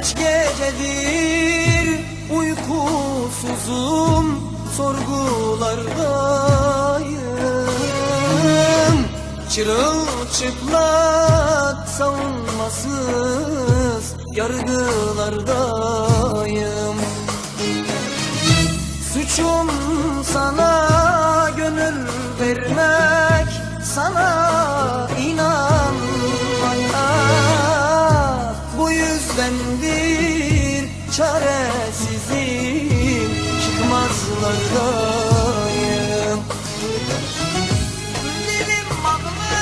Kaç gecedir uykusuzum sorgulardayım. Çırılçıplak savunmasız yargılardayım. Suçum sana Çıkmazlardayım Dilim baklı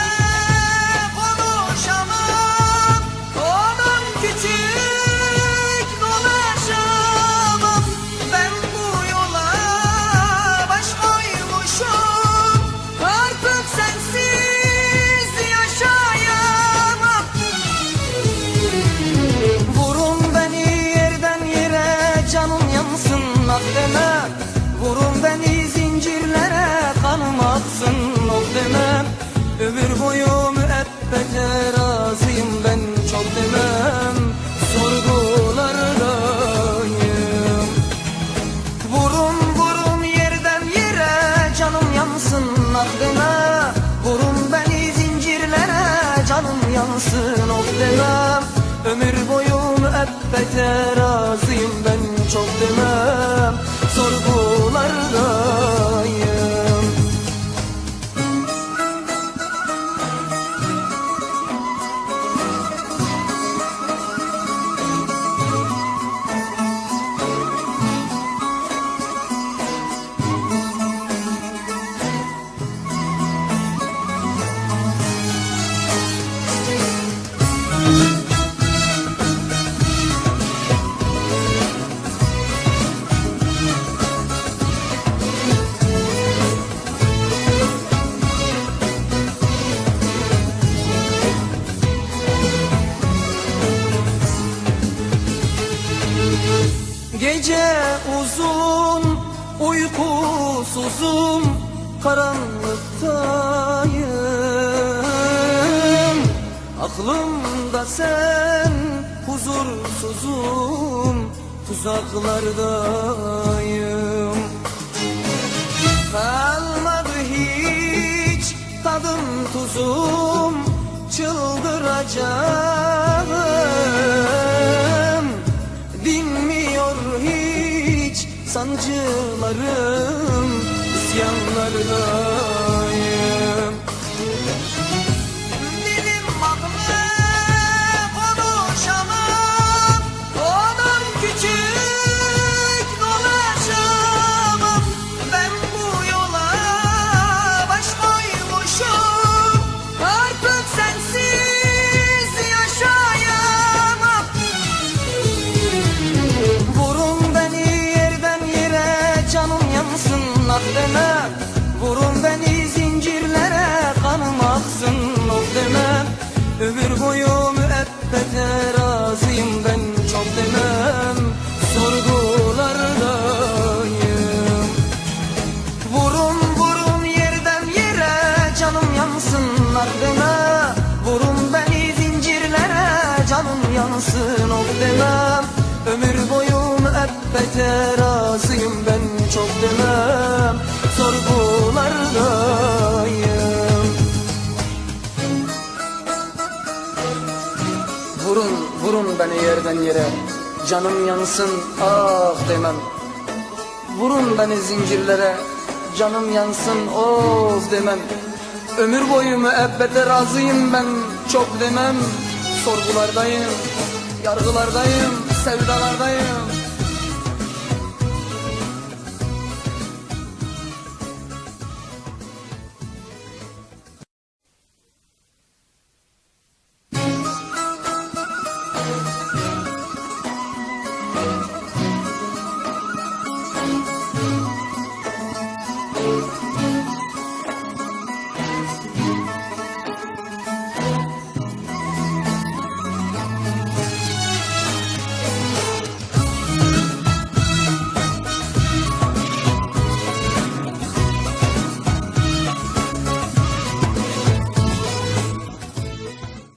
konuşamam. Kolum küçük dolaşamam. Ben bu yola baş koymuşum. Artık sensiz yaşayamam. Vurun beni yerden yere canım yansın. Ah yansın of demem. Ömür boyu müebbete razıyım ben çok demem. Sorgulardayım uzun uykusuzum karanlıktayım. Aklımda sen huzursuzum tuzaklardayım. Kalmadı hiç tadım tuzum çıldıracağım hiç sancılarım canım yansın of demem. Ömür boyu müebbete razıyım ben çok demem. Sorgulardayım Vurun vurun beni yerden yere. Canım yansın ah demem. Vurun beni zincirlere. Canım yansın of demem. Ömür boyu müebbete razıyım ben Çok demem Sorgulardayım Yargılardayım Sevdalardayım